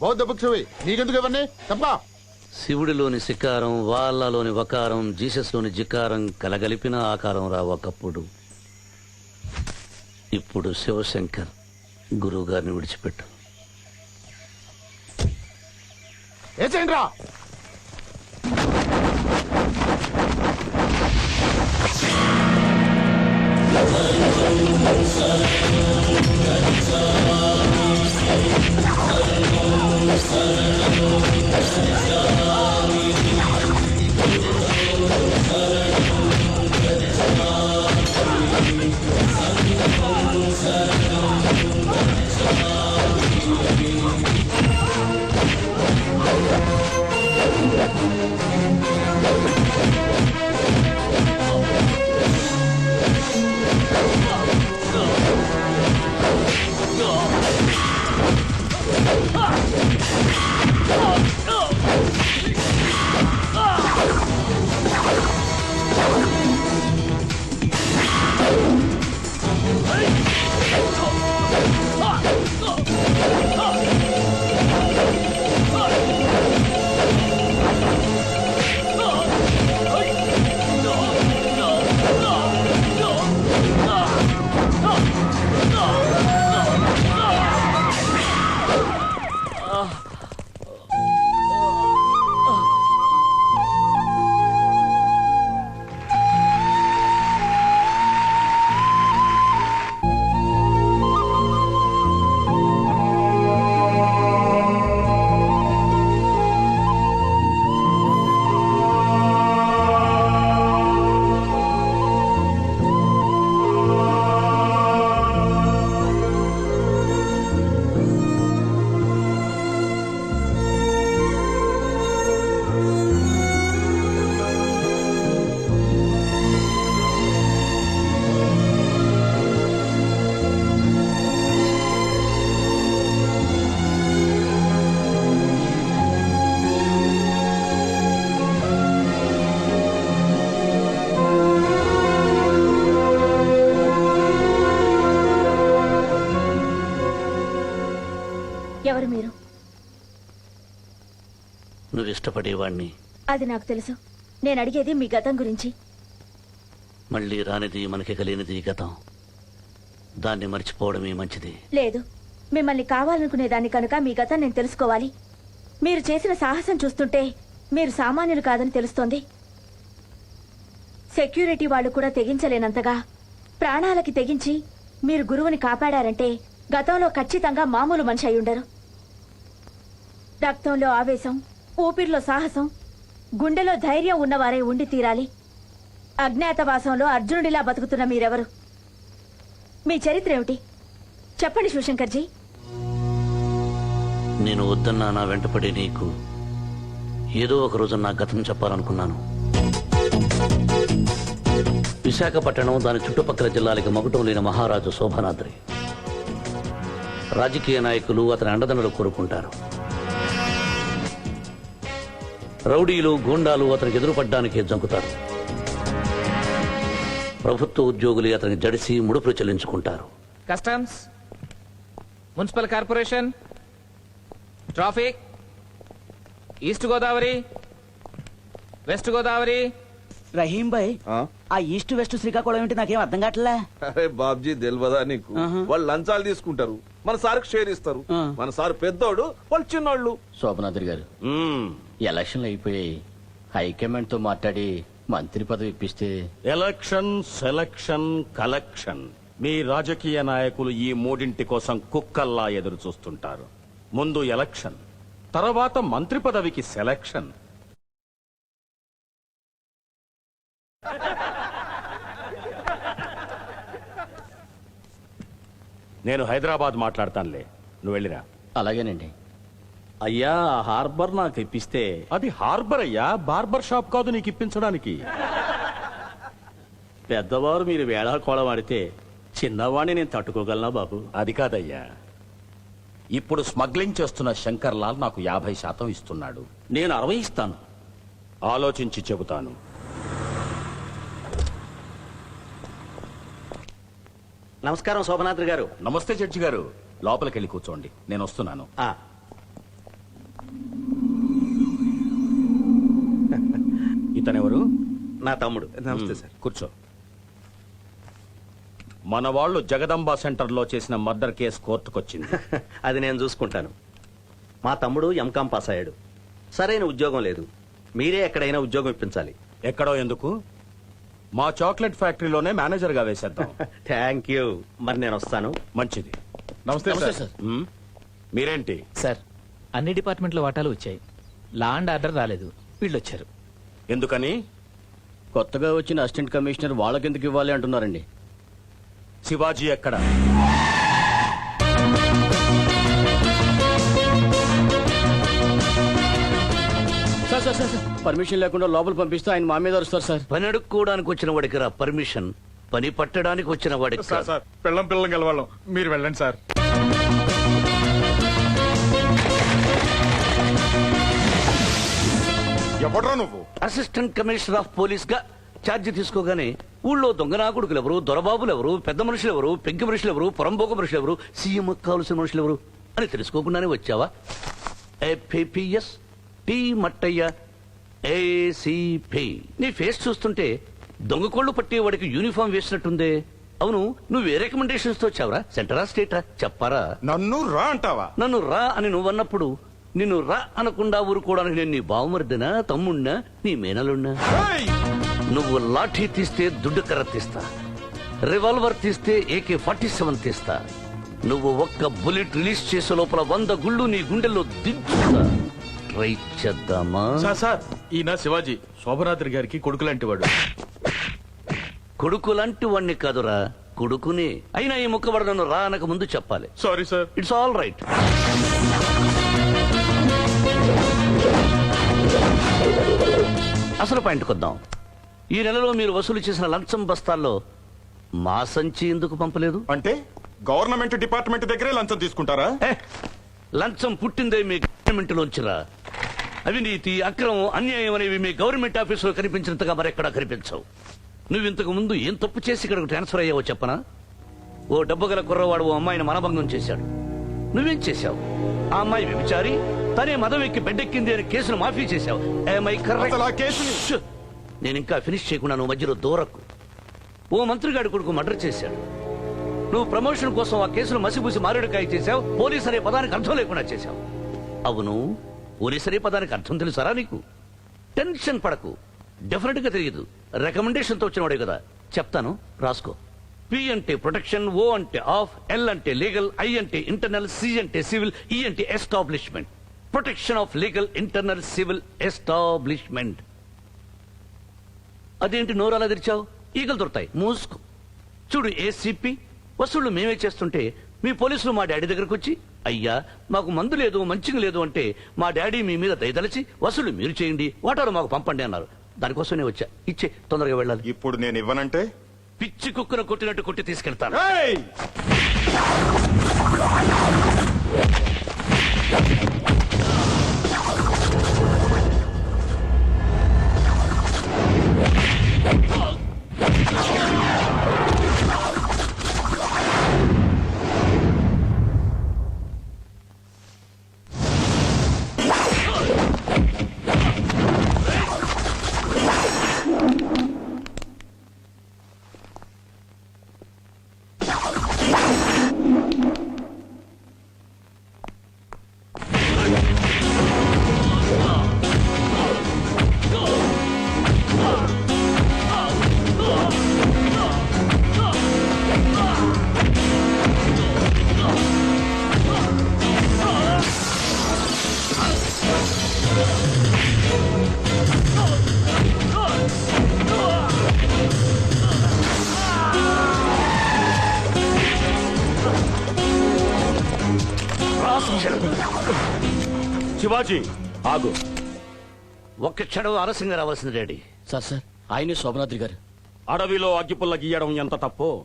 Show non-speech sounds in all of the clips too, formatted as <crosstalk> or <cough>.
బౌద్ధ భిక్షువి నీకెందుకు ఇవన్నీ? చెప్పా శివుడిలోని శికారం వాళ్ళలోని వకారం జీసస్లోని జికారం కలగలిపిన ఆకారం రా ఒకప్పుడు. ఇప్పుడు శివశంకర్ గురువు గారిని విడిచిపెట్టు. ఏ చేయండి ఇష్టపడేవాణ్ణి. అది నాకు తెలుసు. నేను అడిగేది మీ గతం గురించి. మళ్ళీ రానిది మనకి కలిగినది గతం. దాన్ని మర్చిపోవడమే మంచిది. లేదు. మిమ్మల్ని కావాలనుకునే దాన్ని కనుక మీ గతం నేను తెలుసుకోవాలి. మీరు చేసిన సాహసం చూస్తుంటే మీరు సామాన్యులు కాదని తెలుస్తోంది. సెక్యూరిటీ వాళ్ళు కూడా తెగించలేనంతగా ప్రాణాలకి తెగించి మీరు గురువుని కాపాడారంటే గతంలో ఖచ్చితంగా మామూలు మనిషి అయి ఉండరు. రక్తంలో ఆవేశం ఊపిరిలో సాహసం గుండెలో ధైర్యం ఉన్నవారే ఉండి తీరాలి. అజ్ఞాతవాసంలో అర్జునుడిలా బతుకుతున్న మీరెవరు? మీ చరిత్ర ఏమిటి చెప్పండి శివశంకర్జీ. నేను వద్దన్నా నా వెంటపడే నీకు ఏదో ఒక రోజు నా గతం చెప్పాలనుకున్నాను. విశాఖపట్నం దాని చుట్టుపక్కల జిల్లాలకి మగుటం లేని మహారాజు శోభనాద్రి. రాజకీయ నాయకులు అతని అండదండలు కోరుకుంటారు. రౌడీలు గూండాలు అతనికి ఎదురుపడ్డానికి జంకుతారు. ప్రభుత్వ ఉద్యోగులు అతనికి జడిసి ముడుపులు చెల్లించుకుంటారు. Customs municipal corporation traffic east Godavari west Godavari Rahim bhai ఆ? ఈస్ట్ వెస్ట్ శ్రీకాకుళం ఏంటి నాకేం అర్థం కావట్లే? అరే బాబ్జీ తెలియదా నీకు? వాళ్ళు లంచాలు తీసుకుంటారు. మన సార్కి షేర్ ఇస్తారు. మన సార్ పెద్దోడు వాళ్ళు చిన్నోళ్ళు. శోభనాథుడి గారు. ఎలక్షన్లు అయిపోయాయి. హైకమాండ్తో మాట్లాడి మంత్రి పదవి ఇప్పిస్తే. Election selection collection. మీ రాజకీయ నాయకులు ఈ మూడింటి కోసం కుక్కల్లా ఎదురు చూస్తుంటారు ముందు ఎలక్షన్ తర్వాత మంత్రి పదవికి సెలక్షన్. నేను హైదరాబాద్ మాట్లాడతానులే. నువ్వు వెళ్ళిరా. అలాగేనండి. అయ్యా ఆ హార్బర్ నాకు ఇప్పిస్తే. అది హార్బర్ అయ్యా? బార్బర్ షాప్ కాదు నీకు ఇప్పించడానికి. పెద్దవారు మీరు వేళాకోళం ఆడితే చిన్నవాడిని నేను తట్టుకోగలనా బాబు? అది కాదయ్యా. ఇప్పుడు స్మగ్లింగ్ చేస్తున్న శంకర్ లాల్ నాకు యాభై శాతం ఇస్తున్నాడు. నేను అరవై ఇస్తాను. ఆలోచించి చెబుతాను. నమస్కారం శోభనాద్రి గారు. నమస్తే జడ్జి గారు. లోపలికి వెళ్ళి కూర్చోండి. నేను వస్తున్నాను. ఆ, ఇతనెవరు? నా తమ్ముడు. నమస్తే సార్. కూర్చో. మన వాళ్ళు జగదంబ సెంటర్లో చేసిన మర్డర్ కేసు కోర్టుకొచ్చింది. <laughs> అది నేను చూసుకుంటాను. మా తమ్ముడు ఎంకాం పాస్ అయ్యాడు. సరైన ఉద్యోగం లేదు. మీరే ఎక్కడైనా ఉద్యోగం ఇప్పించాలి. ఎక్కడో ఎందుకు? మా చాక్లెట్ ఫ్యాక్టరీలోనే మేనేజర్గా వేసేద్దాం. <laughs> Thank you. మరి నేను వస్తాను. మంచిది. నమస్తే సార్. మీరేంటి? సార్ అన్ని డిపార్ట్మెంట్ల వాటాలు వచ్చాయి. లా అండ్ ఆర్డర్ రాలేదు. వీళ్ళు వచ్చారు ఎందుకని? కొత్తగా వచ్చిన అసిస్టెంట్ కమిషనర్ వాళ్ళకెందుకు ఇవ్వాలి అంటున్నారండి? శివాజీ ఎక్కడ? పర్మిషన్ లేకుండా లోపల పంపిస్తే ఆయన మా మీద వస్తారు సార్. పని అడుక్కోవడానికి వచ్చిన వాడికి రా పర్మిషన్. పని పట్టడానికి వచ్చిన వాడికి కాదు. సార్ పిల్లం పిల్లం గెలవాళ్ళం. మీరు వెళ్ళండి సార్. ఎవడ్రా నువ్వు? అసిస్టెంట్ కమిషనర్ ఆఫ్ పోలీస్గా ఛార్జ్ తీసుకోగానే ఊళ్ళో దొంగనాకుడుకులు ఎవరు దొరబాబులు ఎవరు పెద్ద మనుషులు ఎవరు పెంకి మనుషులు ఎవరు పొరంబోక మనుషులు ఎవరు సీఎం కావలసిన మనుషులు ఎవరు అని తెలుసుకోకుండానే వచ్చావా? ఏపీఎస్ టీ మట్టయ్య ఏసీపీ నీ ఫేస్ చూస్తుంటే దొంగ కోళ్ళు పట్టేవాడికి యూనిఫామ్ వేసినట్టుందే. అవును నువ్వు ఏ రికమెండేషన్స్తో వచ్చావురా? సెంటరా స్టేటా చెప్పారా? నన్ను రా అంటావా? నన్ను రా అని నువ్వన్నప్పుడు నిన్ను రా అనకుండా ఊరుకోవడానికి నేను నీ బావమరిదినా తమ్ముణ్ణా నీ మేనలున్నా! నువ్వు లాఠీ తీస్తే దుడ్డు కర్ర తీస్తా. రివాల్వర్ తీస్తే ఏకే ఫార్టీ సెవెన్ తీస్తా. నువ్వు ఒక్క బుల్లెట్ రిలీజ్ చేసే లోపల వంద గుళ్ళు నీ గుండెల్లో దించుతా ట్రై చేద్దామా సార్ సార్ ఈయన శివాజీ శోభనాద్రి గారికి కొడుకు లాంటి వాడు కొడుకు లాంటి వాణ్ణి కాదురా కొడుకునే. అయినా ఈ ముక్కబడ నన్ను రా అనక ముందు చెప్పాలి. Sorry sir. It's all right అసలు పాయింట్కి వద్దాం. ఈ నెలలో మీరు వసూలు చేసిన లంచం బస్తాల్లో మా సంచి ఎందుకు పంపలేదు? అంటే గవర్నమెంట్ డిపార్ట్మెంట్ దగ్గరే లంచం తీసుకుంటారా? ఏ, లంచం పుట్టిందే మీ గవర్నమెంట్ లోంచిరా అవినీతి అక్రమం అన్యాయం అనేవి మీ గవర్నమెంట్ ఆఫీసులో కనిపించినంతగా మరెక్కడా కనిపించవు. నువ్వు ఇంతకు ముందు ఏం తప్పు చేసి ఇక్కడికి ట్రాన్స్ఫర్ అయ్యావో చెప్పనా? ఓ డబ్బు గల కుర్రవాడు ఓ అమ్మాయిని మనభంగం చేశాడు. నువ్వేం చేశావు? ఆ అమ్మాయి వ్యభిచారి తనే మదం ఎక్కి బెడ్డెక్కింది అని కేసును మాఫీ చేశావు! నేను ఇంకా ఫినిష్ చేయకుండా నువ్వు మధ్యలో దూరకు. ఓ మంత్రిగాడి కొడుకు మర్డర్ చేశాడు. నువ్వు ప్రమోషన్ కోసం ఆ కేసును మసిపూసి మారేడుకాయ చేశావు. పోలీస్ అనే పదానికి అర్థం లేకుండా చేశావు. అవును పోలీస్ అనే పదానికి అర్థం తెలుసారా నీకు? టెన్షన్ పడకు. డెఫినెట్గా తెలియదు. రికమెండేషన్తో వచ్చినవాడే కదా. చెప్తాను రాసుకో. పి అంటే ప్రొటెక్షన్ ఓ అంటే ఆఫ్ ఎల్ అంటే లీగల్ ఐ అంటే ఇంటర్నల్ సి అంటే సివిల్ ఈ e అంటే establishment protection of legal internal civil establishment అదేంటి నోరాలా తెరిచావు? ఈగలు దొరుకుతాయి. మూసుకు. చూడు ఏసీపీ వసూళ్ళు మేమే చేస్తుంటే మీ పోలీసులు మా డాడీ దగ్గరకు వచ్చి అయ్యా మాకు మందు లేదు మంచిగా లేదు అంటే మా డాడీ మీ మీద దయదలిచి వసూలు మీరు చేయండి వాటాలు మాకు పంపండి అన్నారు. దానికోసమే వచ్చా. ఇచ్చే తొందరగా వెళ్ళాలి. ఇప్పుడు నేను ఇవ్వనంటే? పిచ్చి కుక్కను కొట్టినట్టు కొట్టి తీసుకెళ్తాను. శివాజీ ఆగు. ఒక్క క్షణం ఆలస్యంగా రావాల్సింది డాడీ. సార్ సార్ ఆయనే శోభనాద్రి గారు. అడవిలో అగ్గిపుల్ల గీయడం ఎంత తప్పో?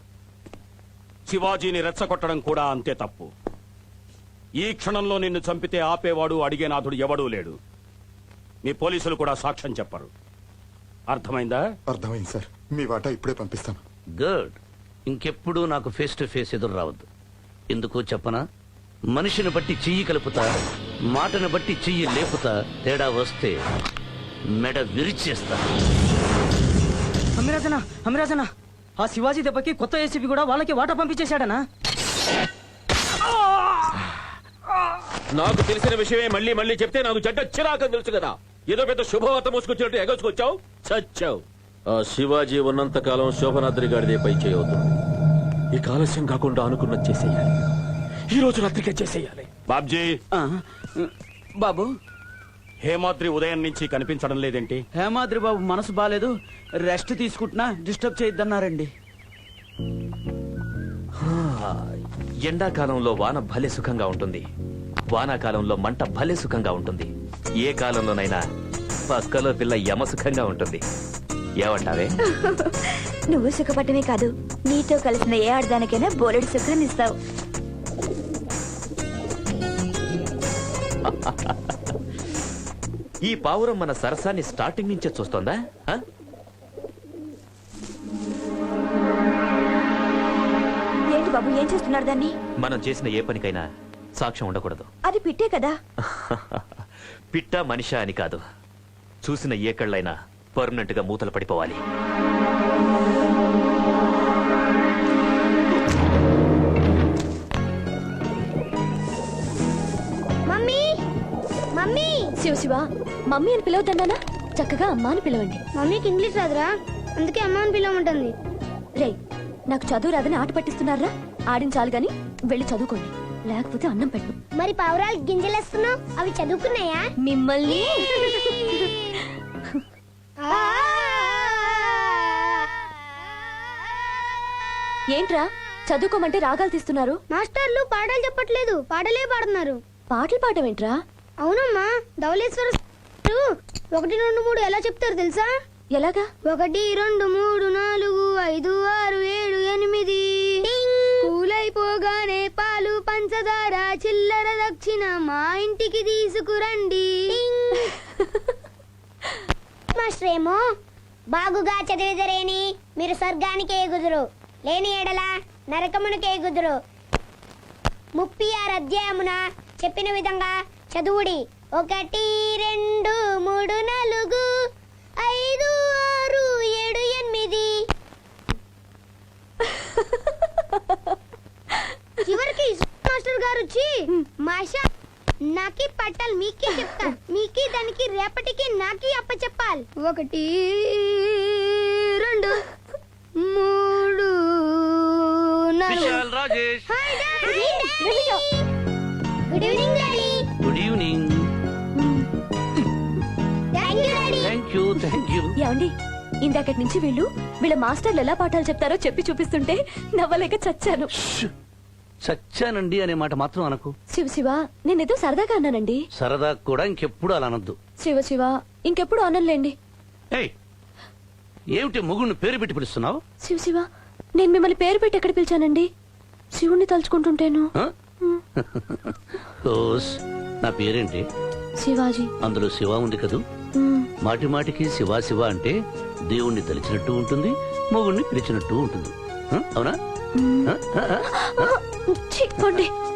శివాజీని రెచ్చగొట్టడం కూడా అంతే తప్పు. ఈ క్షణంలో నిన్ను చంపితే ఆపేవాడు అడిగేనాథుడు ఎవడూ లేడు. మీ పోలీసులు కూడా సాక్ష్యం చెప్పరు. అర్థమైందా? అర్థమైంది సార్. మీ వాటా ఇప్పుడే పంపిస్తాను. గుడ్. ఇంకెప్పుడు నాకు ఫేస్ టు ఫేస్ ఎదురు రావద్దు. ఎందుకో చెప్పనా? మనిషిని బట్టి చెయ్యి కలుపుతా మాటను బట్టి చెయ్యి లేపుతా తేడా వస్తే మెడ విరిచేస్తా. అమిరాజనా అమిరాజనా ఆ శివాజీ దెబ్బకి కొత్త ఏసీపీ కూడా వాళ్ళకి వాటా పంపించేశాడనా? నాకు తెలిసిన విషయమే మళ్ళీ మళ్ళీ చెప్తే నాకు చెడ్డ చిరాకని తెలుసు కదా. ఏదో పెద్ద శుభవార్త మోసుకొచ్చినట్టు ఎగసుకొచ్చావు? చచ్చావు. ఆ శివాజీ ఉన్నంత కాలం శోభనాద్రి గారిదే పై చేయవుతుంది ఈ ఆలస్యం కాకుండా అనుకున్నది చేసేయాలి. ఈ రోజు రాత్రికే చేసేయాలి. బాబ్జీ. బాబు. హేమాద్రి ఉదయం నుంచి కనిపించడం లేదేంటి? హేమాద్రి బాబు మనసు బాగాలేదు రెస్ట్ తీసుకుంటున్నా డిస్టర్బ్ చేయొద్దన్నారండి. ఎండాకాలంలో వాన భలే సుఖంగా ఉంటుంది. వానాకాలంలో మంట భలే సుఖంగా ఉంటుంది. ఏ కాలంలోనైనా పక్కలో పిల్ల యమ సుఖంగా ఉంటుంది. ఏమంటావే? <laughs> నువ్వు సుఖపట్టమే కాదు. నీతో కలిసిన ఏ ఆడదానికైనా బోలెడు సుఖాన్ని ఇస్తావు ఈ పావురం మన సరసాన్ని స్టార్టింగ్ నుంచే చూస్తోందా? ఏంటి బాబు ఏం చేస్తున్నారు దాన్ని? మనం చేసిన ఏ పనికైనా సాక్ష్యం ఉండకూడదు. అది పిట్టే కదా? <laughs> పిట్ట మనిషా అని కాదు. చూసిన ఏ కళ్ళైనా పర్మనెంట్గా మూతలు పడిపోవాలి. శివ శివ మమ్మీ అని పిలవద్దన్నానా? చక్కగా అమ్మ అని పిలవండి. మమ్మీకి ఇంగ్లీష్ రాదురా అందుకే అమ్మ అని పిలవమంటుంది. రే నాకు చదువు రాదని ఆట పట్టిస్తున్నారా? ఆడించాలి గాని వెళ్ళి చదువుకోండి. లేకపోతే అన్నం పెట్టు మరి పావురాలు గింజలేస్తున్నావు? అవి చదువుకున్నాయా? మిమ్మల్ని? ఏంట్రా చదువుకోమంటే రాగాలు తీస్తున్నారు? మాస్టర్లు పాటలు చెప్పట్లేదు పాటలే పాడుతున్నారు. పాటలు పాడమేంట్రా అవునమ్మా ధవళేశ్వర ఒకటి రెండు మూడు ఎలా చెప్తారు తెలుసా? ఎలాగా? ఒకటి రెండు మూడు నాలుగు ఐదు ఆరు ఏడు ఎనిమిది. కూలైపోగానే పాలు పంచదార చిల్లర దక్షిణ మా ఇంటికి తీసుకురండి. మాస్టర్ ఏమో బాగుగా చదివిదరేని మీరు స్వర్గానికి ఎగుదురు. లేని ఎడల నరకమునికి ఎగుదురు. ముప్పై ఆరు అధ్యాయమున చెప్పిన విధంగా చదువుడి. ఒకటి రెండు మూడు నాలుగు ఐదు ఆరు ఏడు ఎనిమిది. చివరికి మాస్టర్ గారు వచ్చి మాషా నాకి పట్టాలి మీకే చెప్తా. మీకి దానికి రేపటికి నాకి అప్ప చెప్పాలి ఒకటి రెండు మూడు నాలుగు. Vishal Rajesh. Hi daddy good evening daddy. Good evening thank you thank you ఏమండి ఇందాకటి నుంచి వీళ్ళు వీళ్ళ మాస్టర్లు ఎలా పాఠాలు చెప్తారో చెప్పి చూపిస్తుంటే నవ్వలేక చచ్చాను. చచ్చానండి అనే మాట మాత్రం అనకు. శివ శివ నేనేదో సరదాగా అన్నానండి. సరదా కూడా ఇంకెప్పుడు అలా అనొద్దు. శివ శివ ఇంకెప్పుడు అనలేండి ఏయ్ ఏమిటి మొగుడిని పేరు పెట్టి పిలుస్తున్నావు? శివ శివ నేను మిమ్మల్ని పేరు పెట్టి ఎక్కడ పిలిచానండి? శివుణ్ణి తలుచుకుంటుంటేను. <laughs> నా పేరేంటి? శివాజీ. అందులో శివ ఉంది కదూ. మాటి మాటికి శివ శివ అంటే దేవుణ్ణి తలిచినట్టు ఉంటుంది మొగుణ్ణి పిలిచినట్టు ఉంటుంది? అవునా.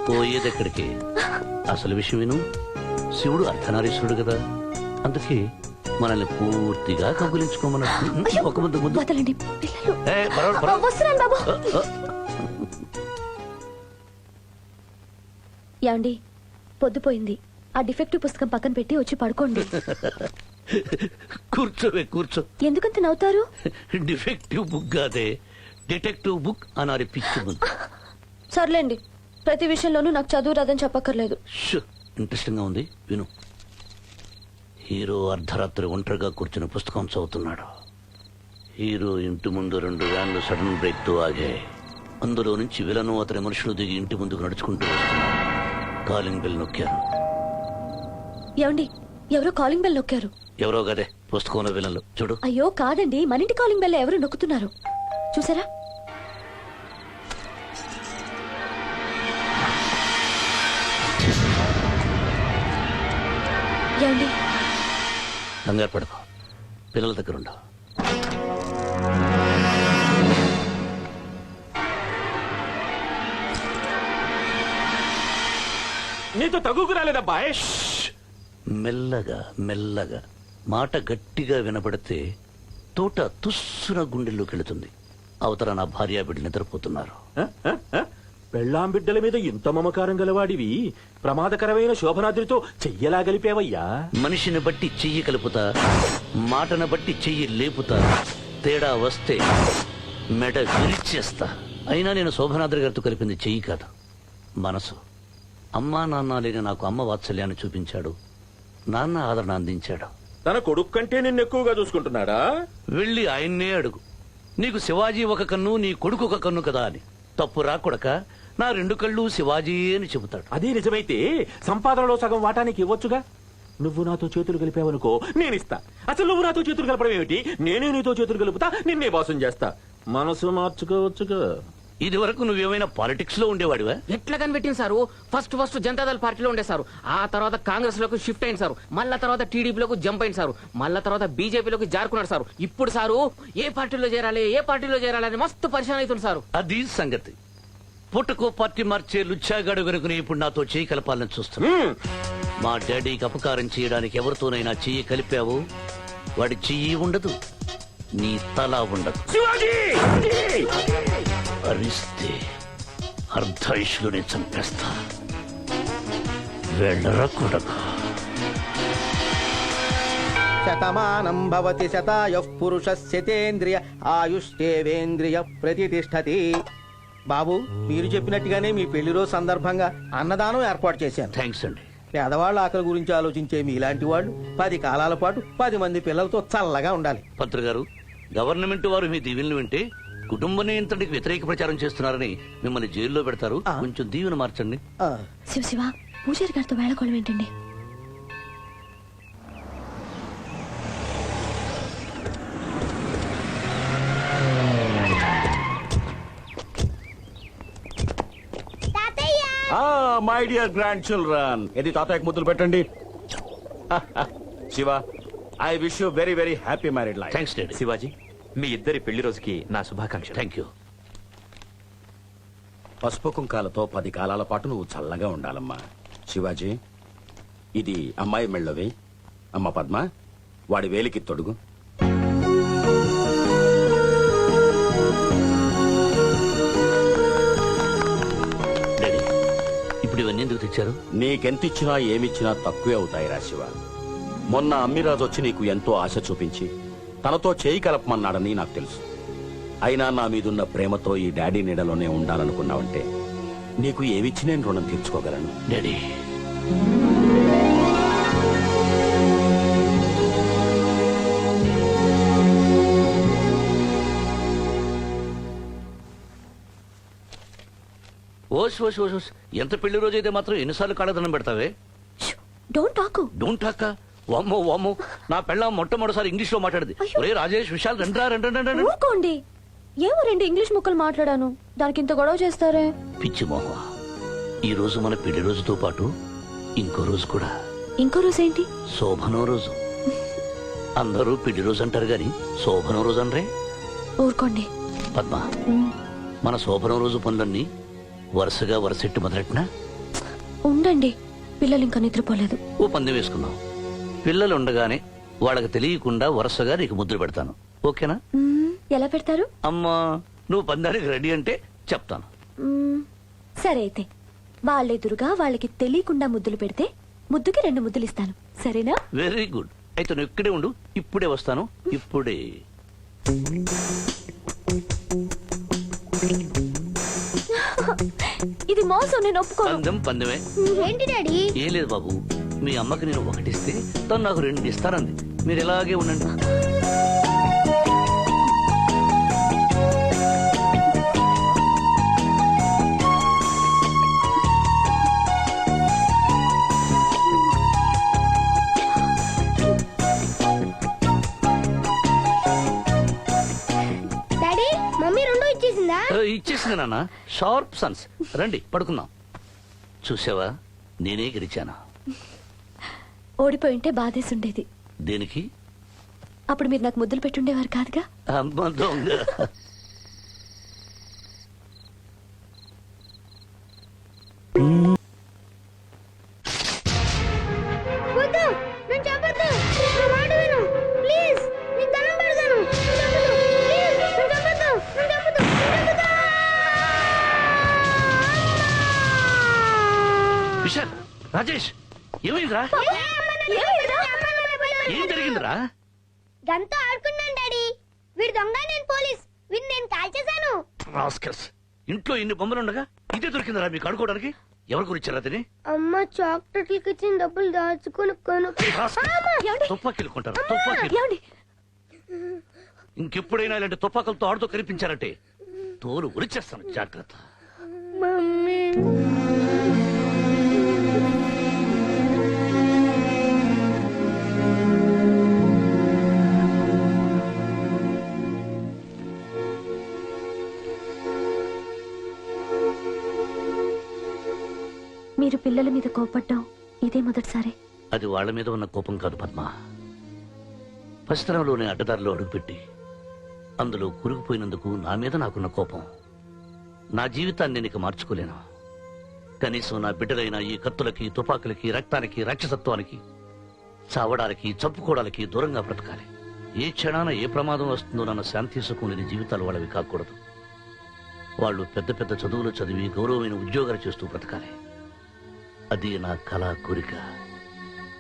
పోయేదెక్కడికి? అసలు విషయం విను. శివుడు అర్ధనారీశ్వరుడు కదా. అందుకే మనల్ని పూర్తిగా కబులించుకోమన్నట్టు ఒక. ఏమండి? పొద్దుపోయింది. ఆ డిఫెక్టివ్ పుస్తకం పక్కన పెట్టి వచ్చి పడుకోండి. కూర్చోవే కూర్చో. ఎందుకంత నవ్వుతారు? డిఫెక్టివ్ బుక్ కాదే. డిటెక్టివ్ బుక్ అనాలి పిచ్చి బుక్. సర్లేండి. ప్రతి విషయంలోనూ నాకు చదువు రాదని చెప్పక్కర్లేదు. ఇంట్రెస్టింగ్గా ఉంది. విను. హీరో అర్ధరాత్రి ఒంటరిగా కూర్చుని పుస్తకం చదువుతున్నాడు. హీరో ఇంటి ముందు రెండు వ్యాన్లు సడన్ బ్రేక్తో ఆగాయి. అందులో నుంచి విలను అతని మనుషులు దిగి ఇంటి ముందుకు నడుచుకుంటూ వస్తున్నారు. కాలింగ్ బెల్ నొక్కారు. ఏమండి ఎవరో కాలింగ్ బెల్ నొక్కారు? ఎవరో గదే పుస్తకంలో విలన్లు. చూడు. అయ్యో కాదండి మన ఇంటి కాలింగ్ బెల్ ఎవరు నొక్కుతున్నారు? చూసారా? ఏమండి? కంగారు పడకు. పిల్లల దగ్గర నీతో తగుకు రాలేదబ్బా. మెల్లగా మెల్లగా మాట గట్టిగా వినపడితే తోట తుస్సున గుండెల్లోకి వెళుతుంది అవతల నా భార్య బిడ్డ నిద్రపోతున్నారు. పెళ్ళాం బిడ్డల మీద ఇంత మమకారం గలవాడివి. ప్రమాదకరమైన శోభనాద్రితో చెయ్యలా గలిపేవయ్యా. మనిషిని బట్టి చెయ్యి కలుపుతా మాటను బట్టి చెయ్యి లేపుతా తేడా వస్తే మెడ విరిచేస్తా. అయినా నేను శోభనాద్రి గారితో కలిపింది చెయ్యి కాదు మనసు. అమ్మా నాన్న లేని నాకు అమ్మ వాత్సల్యాన్ని చూపించాడు. నాన్న ఆదరణ అందించాడు. తన కొడుకు కంటే నిన్ను ఎక్కువగా చూసుకుంటున్నాడా? వెళ్ళి ఆయన్నే అడుగు. నీకు శివాజీ ఒక కన్ను నీ కొడుకు ఒక కన్ను కదా అని. తప్పు రాకొడక నా రెండు కళ్ళు శివాజీ అని చెబుతాడు. అదే నిజమైతే సంపాదనలో సగం వాటానికి ఇవ్వొచ్చుగా? నువ్వు నాతో చేతులు కలిపావనుకో నేను ఇస్తా అసలు నువ్వు నాతో చేతులు కలపడం ఏమిటి? నేనే నీతో చేతులు కలుపుతా నిన్నే బాసం చేస్తా. మనసు మార్చుకోవచ్చుగా. ఇది వరకు నువ్వేమైనా పాలిటిక్స్లో ఉండేవాడివా? ఎట్లా కనిపెట్టింది సారు? ఫస్ట్ ఫస్ట్ జనతాదళ పార్టీలో ఉండే సారు. ఆ తర్వాత కాంగ్రెస్లోకి షిఫ్ట్ అయింది సారు. మళ్ళా తర్వాత టీడీపీలోకి జంప్ అయింది సారు. మళ్ళా తర్వాత బీజేపీలోకి జారుకున్నాడు సారు. ఇప్పుడు సారు ఏ పార్టీలో చేరాలి ఏ పార్టీలో చేరాలి అని మస్తు పరిశాన్ అవుతుంది సారు. అది సంగతి. పుట్టకో పార్టీ మార్చే లుచ్చాగాడు వెనుకని ఇప్పుడు నాతో చేయి కలపాలని చూస్తున్నా. మా డాడీకి అపకారం చేయడానికి ఎవరితోనైనా చెయ్యి కలిపావు? వాడి చెయ్యి ఉండదు. నీ తల ఉండదు. అరిస్తే అర్ధాయుషులోనే చంపేస్తా వెళ్ళరా కొడక శతమానం భవతి శతాయ పురుష శతేంద్రియ ఆయుష్ేవేంద్రియ ప్రతిష్టతి బాబు మీరు చెప్పినట్టుగానే మీ పెళ్ళి రోజు సందర్భంగా అన్నదానం ఏర్పాటు చేశాను. థ్యాంక్స్ అండి. పేదవాళ్ళ ఆకలి గురించి ఆలోచించే మీలాంటి వాళ్ళు పది కాలాల పాటు పది మంది పిల్లలతో చల్లగా ఉండాలి. పంత్రి గారు గవర్నమెంట్ వారు మీ దీవెనలు వింటే కుటుంబ నియంత్రణకి వ్యతిరేక ప్రచారం చేస్తున్నారని మిమ్మల్ని జైల్లో పెడతారు. ఆ. కొంచెం దీవెన మార్చండి. ఆ, శివ శివ పూజారి గారితో వేళకోళం ఏంటండి? My dear grandchildren. ఇది తాతయ్యకు ముద్దులు పెట్టండి? <laughs> Shiva I wish you very very happy married life. Thanks daddy. Shivaji. మీ ఇద్దరి పెళ్ళి రోజుకి నా శుభాకాంక్షలు. థ్యాంక్ యూ పసుపు కుంకాలతో పది కాలాల పాటు నువ్వు చల్లగా ఉండాలమ్మా. శివాజీ ఇది అమ్మాయి మెళ్ళవి. అమ్మ పద్మ వాడి వేలికి తొడుగు. డాడీ ఇప్పుడు ఇవన్నీ ఎందుకు తెచ్చారు? నీకెంతిచ్చినా ఏమిచ్చినా తక్కువే అవుతాయిరా శివ. మొన్న అమ్మిరాజు వచ్చి నీకు ఎంతో ఆశ చూపించి తనతో చేయి కలపమన్నాడని నాకు తెలుసు. అయినా నా మీదున్న ప్రేమతో ఈ డాడీ నీడలోనే ఉండాలనుకున్నావంటే నీకు ఏమిచ్చి నేను రుణం తీర్చుకోగలను? డాడీ. ఓష్ ఓష్ ఓష్ ఓష్. ఎంత పెళ్ళి రోజు అయితే మాత్రం ఎన్నిసార్లు కాళ్ళదనం పెడతావే? డోంట్ టాక్ డోంట్ టాక్ వామ్మో వామ్మో. నా పెళ్ళ మొట్టమొదటిసారి ఇంగ్లీష్లో మాట్లాడింది. ఒరే రాజేష్ విశాల్ రండ్రా రండి ఏమో రెండు ఇంగ్లీష్ ముక్కలు మాట్లాడాను. దానికి ఇంత గొడవ చేస్తారే? పిచ్చి మోహ. ఈ రోజు మన పెళ్ళి రోజుతో పాటు ఇంకో రోజు కూడా. ఇంకో రోజు ఏంటి? శోభనం రోజు. అందరూ పెళ్ళి రోజు అంటారు గాని శోభనం రోజు అనరే. ఊరుకోండి. పద్మ మన శోభనం రోజు పనులన్నీ వరుసగా వరుసెట్టు మొదలెట్టినా? ఉండండి. పిల్లలు ఇంకా నిద్రపోలేదు. ఓ పందెం వేసుకుందాం. పిల్లలు ఉండగానే వాళ్ళకి తెలియకుండా వరుసగా నీకు ముద్ర పెడతాను. ఓకేనా? ఎలా పెడతారు? అమ్మా నువ్వు పందానికి రెడీ అంటే చెప్తాను. సరే అయితే వాళ్ళెదురుగా వాళ్ళకి తెలియకుండా ముద్దులు పెడితే ముద్దుకి రెండు ముద్దులు ఇస్తాను. సరేనా? వెరీ గుడ్ అయితే నువ్వు ఇక్కడే ఉండు ఇప్పుడే వస్తాను. ఇప్పుడే. ఇది మోసం నేను ఒప్పుకోను. పందెం పందెమే. ఏంటి డాడీ? ఏం లేదు బాబు. మీ అమ్మకి నేను ఒకటిస్తే తను నాకు రెండు ఇస్తారంది. మీరు ఇలాగే ఉండండి. ఇచ్చేసింది నాన్న. Sharp sons. రండి పడుకుందాం. చూసావా? నేనే గెలిచానా? ఓడిపోయి ఉంటే బాధేసి ఉండేది దేనికి? అప్పుడు మీరు నాకు ముద్దులు పెట్టుండేవారు కాదుగా? అమ్మ దొంగ. వద్దు నేను చెప్పొద్దు. గంతో ఆడుకున్నాను డాడీ. వీడు దొంగ నేను పోలీస్. వీడిని నేను కాల్చేశాను. రాస్కల్స్ ఇంట్లో ఇన్ని బొమ్మలు ఉండగా ఇదే దొరికిందిరా మీకు ఆడుకోవడానికి? ఎవరు గురించారా అతని అమ్మ చాక్లెట్లకి ఇచ్చిన డబ్బులు దాచుకుని కొను తుపాకీలు కొంటారు తుపాకీలు. ఇంకెప్పుడైనా ఇలాంటి తుపాకులతో ఆడుతూ కనిపించారంటే తోలు ఉరిచేస్తాను జాగ్రత్త. మమ్మీ. మీరు పిల్లల మీద కోపడ్డం ఇదే మొదటిసారి. అది వాళ్ళ మీద ఉన్న కోపం కాదు పద్మ. పసితనంలోనే అడ్డదారిలో అడుగుపెట్టి అందులో కురిగిపోయినందుకు నా మీద నాకున్న కోపం. నా జీవితాన్ని నేను ఇక మార్చుకోలేను. కనీసం నా బిడ్డలైన ఈ కత్తులకి తుపాకులకి రక్తానికి రాక్షసత్వానికి చావడానికి చంపుకోవడానికి దూరంగా బ్రతకాలి. ఏ క్షణాన ఏ ప్రమాదం వస్తుందో నన్న శాంతి సుఖం జీవితాలు వాళ్ళవి కాకూడదు. వాళ్ళు పెద్ద పెద్ద చదువులు చదివి గౌరవమైన ఉద్యోగాలు చేస్తూ బ్రతకాలి. అది నా కళా కోరిక.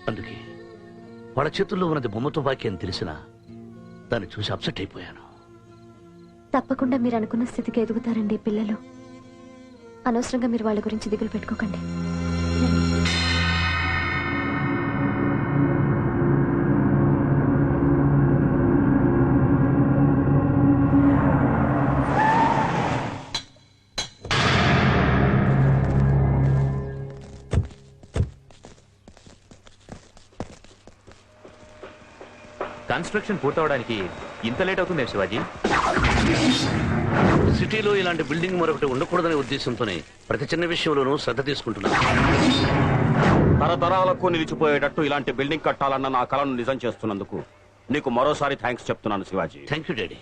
అందుకే వాళ్ళ చేతుల్లో ఉన్నది బొమ్మతో తుపాకీ అని తెలిసినా దాన్ని చూసి అప్సెట్ అయిపోయాను. తప్పకుండా మీరు అనుకున్న స్థితికి ఎదుగుతారండి పిల్లలు. అనవసరంగా మీరు వాళ్ళ గురించి దిగులు పెట్టుకోకండి. కన్స్ట్రక్షన్ పూర్తవడానికి ఇంత లేట్ అవుతుంది శివాజీ? సిటీలో ఇలాంటి బిల్డింగ్ మరొకటి ఉండకూడదనే ఉద్దేశంతోనే ప్రతి చిన్న విషయంలోనూ శ్రద్ధ తీసుకుంటున్నాను తరతరాలకు నిలిచిపోయేటట్టు ఇలాంటి బిల్డింగ్ కట్టాలన్న నా కలను నిజం చేస్తున్నందుకు నీకు మరోసారి థ్యాంక్స్ చెప్తున్నాను శివాజీ. Thank you daddy.